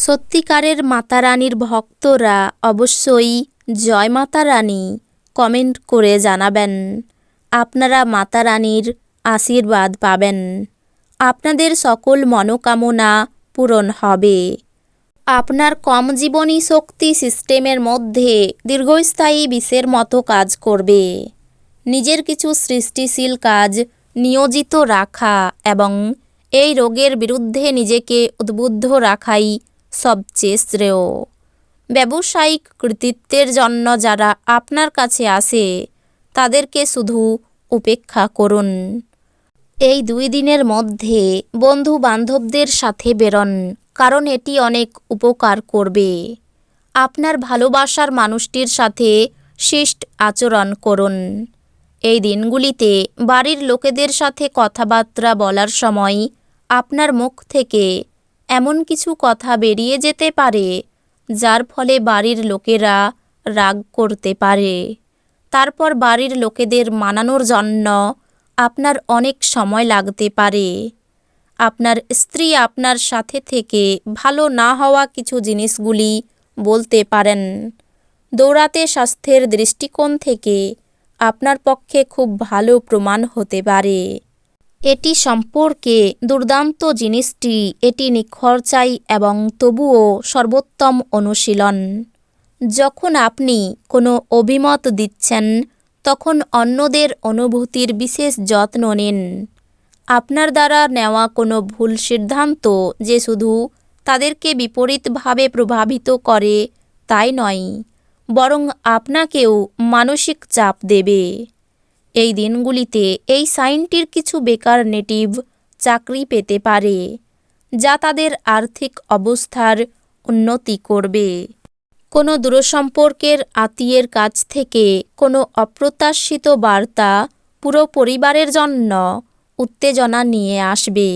সত্যিকারের মাতা রানীর ভক্তরা অবশ্যই জয় মাতা রানী কমেন্ট করে জানাবেন। আপনারা মাতা রানীর আশীর্বাদ পাবেন। আপনাদের সকল মনোকামনা পূরণ হবে। আপনার কম জীবনী শক্তি সিস্টেমের মধ্যে দীর্ঘস্থায়ী বিষের মতো কাজ করবে। নিজের কিছু সৃষ্টিশীল কাজ নিয়োজিত রাখা এবং এই রোগের বিরুদ্ধে নিজেকে উদ্বুদ্ধ রাখাই সবচেয়ে শ্রেয়। ব্যবসায়িক কৃতিত্বের জন্য যারা আপনার কাছে আসে, তাদেরকে শুধু উপেক্ষা করুন। এই দুই দিনের মধ্যে বন্ধু বান্ধবদের সাথে বেরোন, কারণ এটি অনেক উপকার করবে। আপনার ভালোবাসার মানুষটির সাথে শিষ্ট আচরণ করুন। এই দিনগুলিতে বাড়ির লোকেদের সাথে কথাবার্তা বলার সময় আপনার মুখ থেকে এমন কিছু কথা বেরিয়ে যেতে পারে, যার ফলে বাড়ির লোকেরা রাগ করতে পারে। তারপর বাড়ির লোকেদের মানানোর জন্য আপনার অনেক সময় লাগতে পারে। আপনার স্ত্রী আপনার সাথে থেকে ভালো না হওয়া কিছু জিনিসগুলি বলতে পারেন। দৌড়াতে স্বাস্থ্যের দৃষ্টিকোণ থেকে আপনার পক্ষে খুব ভালো প্রমাণ হতে পারে। এটি সম্পর্কে দুর্দান্ত জিনিসটি এটি নিখরচাই এবং তবুও সর্বোত্তম অনুশীলন। যখন আপনি কোনো অভিমত দিচ্ছেন, তখন অন্যদের অনুভূতির বিশেষ যত্ন নিন। আপনার দ্বারা নেওয়া কোনো ভুল সিদ্ধান্ত যে শুধু তাদেরকে বিপরীতভাবে প্রভাবিত করে, তাই নয়, বরং আপনাকেও মানসিক চাপ দেবে। এই দিনগুলিতে এই সাইনটির কিছু বেকার নেটিভ চাকরি পেতে পারে, যা তাদের আর্থিক অবস্থার উন্নতি করবে। কোনো দূরসম্পর্কের আত্মীয়ের কাছ থেকে কোনো অপ্রত্যাশিত বার্তা পুরো পরিবারের জন্য উত্তেজনা নিয়ে আসবে।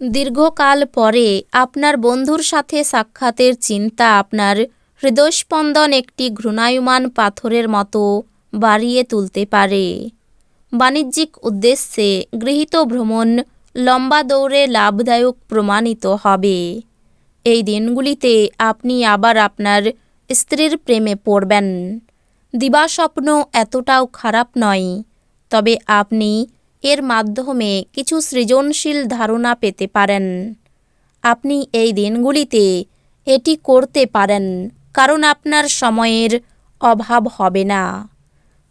দীর্ঘকাল পরে আপনার বন্ধুর সাথে সাক্ষাতের চিন্তা আপনার হৃদয়স্পন্দন একটি ঘৃণায়মান পাথরের মতো বাড়িয়ে তুলতে পারে। বাণিজ্যিক উদ্দেশ্যে গৃহীত ভ্রমণ লম্বা দৌড়ে লাভদায়ক প্রমাণিত হবে। এই দিনগুলিতে আপনি আবার আপনার স্ত্রীর প্রেমে পড়বেন। দিবাস্বপ্ন এতটাও খারাপ নয়, তবে আপনি এর মাধ্যমে কিছু সৃজনশীল ধারণা পেতে পারেন। আপনি এই দিনগুলিতে এটি করতে পারেন, কারণ আপনার সময়ের অভাব হবে না।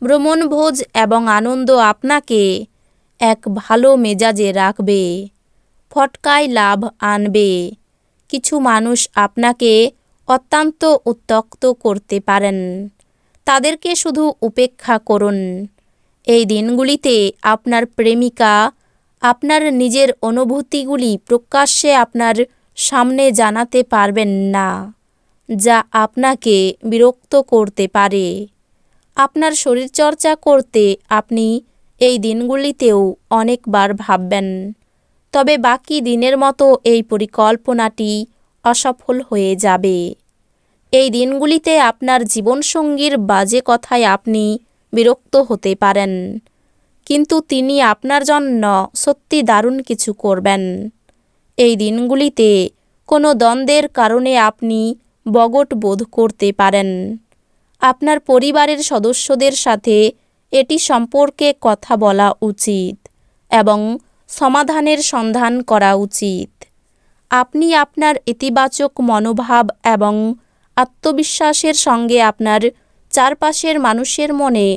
ভ্রমণভোজ এবং আনন্দ আপনাকে এক ভালো মেজাজে রাখবে, ফটকায় লাভ আনবে। কিছু মানুষ আপনাকে অত্যন্ত উত্তক্ত করতে পারেন। তাদেরকে শুধু উপেক্ষা করুন। এই দিনগুলিতে আপনার প্রেমিকা, আপনার নিজের অনুভূতিগুলি প্রকাশ্যে আপনার সামনে জানাতে পারবেন না, যা আপনাকে বিরক্ত করতে পারে। আপনার শরীরচর্চা করতে আপনি এই দিনগুলিতেও অনেকবার ভাববেন। তবে বাকি দিনের মতো এই পরিকল্পনাটি অসফল হয়ে যাবে। এই দিনগুলিতে আপনার জীবনসঙ্গীর বাজে কথায় আপনি বিরক্ত হতে পারেন। কিন্তু তিনি আপনার জন্য সত্যি দারুণ কিছু করবেন। এই দিনগুলিতে কোনো দ্বন্দ্বের কারণে আপনি বগট বোধ করতে পারেন। আপনার পরিবারের সদস্যদের সাথে এটি সম্পর্কে কথা বলা উচিত এবং সমাধানের সন্ধান করা উচিত। আপনি আপনার ইতিবাচক মনোভাব এবং আত্মবিশ্বাসের সঙ্গে আপনার চারপাশের মানুষের মনে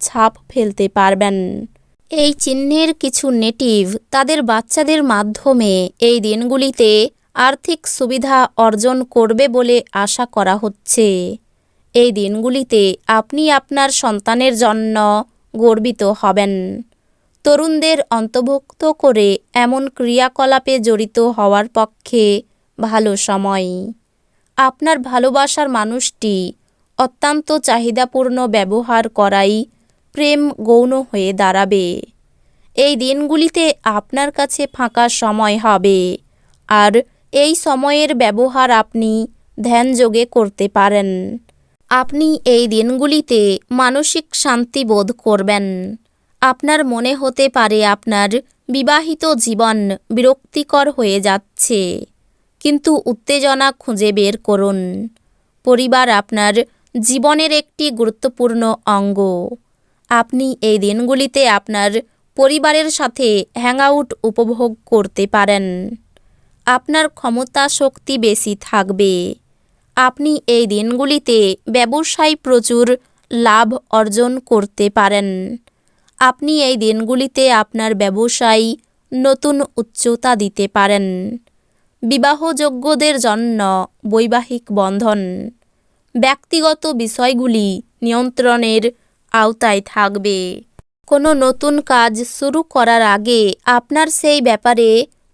ছাপ ফেলতে পারবেন। এই চিহ্নের কিছু নেটিভ তাদের বাচ্চাদের মাধ্যমে এই দিনগুলিতে আর্থিক সুবিধা অর্জন করবে বলে আশা করা হচ্ছে। এই দিনগুলিতে আপনি আপনার সন্তানের জন্য গর্বিত হবেন। তরুণদের অন্তর্ভুক্ত করে এমন ক্রিয়াকলাপে জড়িত হওয়ার পক্ষে ভালো সময়। আপনার ভালোবাসার মানুষটি অত্যন্ত চাহিদাপূর্ণ ব্যবহার করাই প্রেম গৌণ হয়ে দাঁড়াবে। এই দিনগুলিতে আপনার কাছে ফাঁকা সময় হবে আর এই সময়ের ব্যবহার আপনি ধ্যানযোগে করতে পারেন। আপনি এই দিনগুলিতে মানসিক শান্তি বোধ করবেন। আপনার মনে হতে পারে আপনার বিবাহিত জীবন বিরক্তিকর হয়ে যাচ্ছে। কিন্তু উত্তেজনা খুঁজে বের করুন। পরিবার আপনার জীবনের একটি গুরুত্বপূর্ণ অঙ্গ। আপনি এই দিনগুলিতে আপনার পরিবারের সাথে হ্যাংআউট উপভোগ করতে পারেন। আপনার ক্ষমতা শক্তি বেশি থাকবে। আপনি এই দিনগুলিতে ব্যবসায় প্রচুর লাভ অর্জন করতে পারেন। আপনি এই দিনগুলিতে আপনার ব্যবসায় নতুন উচ্চতা দিতে পারেন। বিবাহযোগ্যদের জন্য বৈবাহিক বন্ধন। ব্যক্তিগত বিষয়গুলি নিয়ন্ত্রণের আওতায় থাকবে। কোনো নতুন কাজ শুরু করার আগে আপনার সেই ব্যাপারে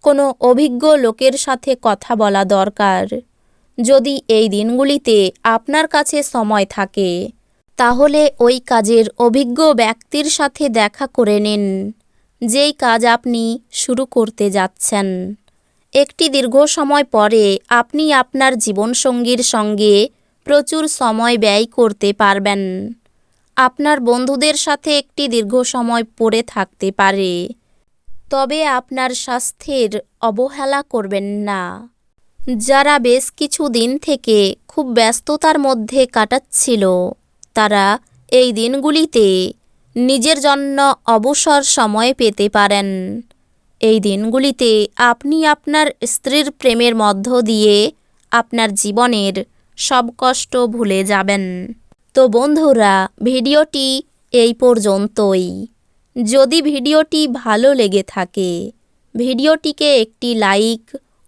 কোনো অভিজ্ঞ লোকের সাথে কথা বলা দরকার। যদি এই দিনগুলিতে আপনার কাছে সময় থাকে, তাহলে ওই কাজের অভিজ্ঞ ব্যক্তির সাথে দেখা করে নিন, যেই কাজ আপনি শুরু করতে যাচ্ছেন। একটি দীর্ঘ সময় পরে আপনি আপনার জীবনসঙ্গীর সঙ্গে প্রচুর সময় ব্যয় করতে পারবেন। আপনার বন্ধুদের সাথে একটি দীর্ঘ সময় পড়ে থাকতে পারে, তবে আপনার স্বাস্থ্যের অবহেলা করবেন না। যারা বেশ কিছু দিন থেকে খুব ব্যস্ততার মধ্যে কাটাচ্ছিল, তারা এই দিনগুলিতে নিজের জন্য অবসর সময় পেতে পারেন। এই দিনগুলিতে আপনি আপনার স্ত্রীর প্রেমের মধ্য দিয়ে আপনার জীবনের সব কষ্ট ভুলে যাবেন। তো বন্ধুরা, ভিডিওটি এই পর্যন্তই। যদি ভিডিওটি ভালো লেগে থাকে, ভিডিওটিকে একটি লাইক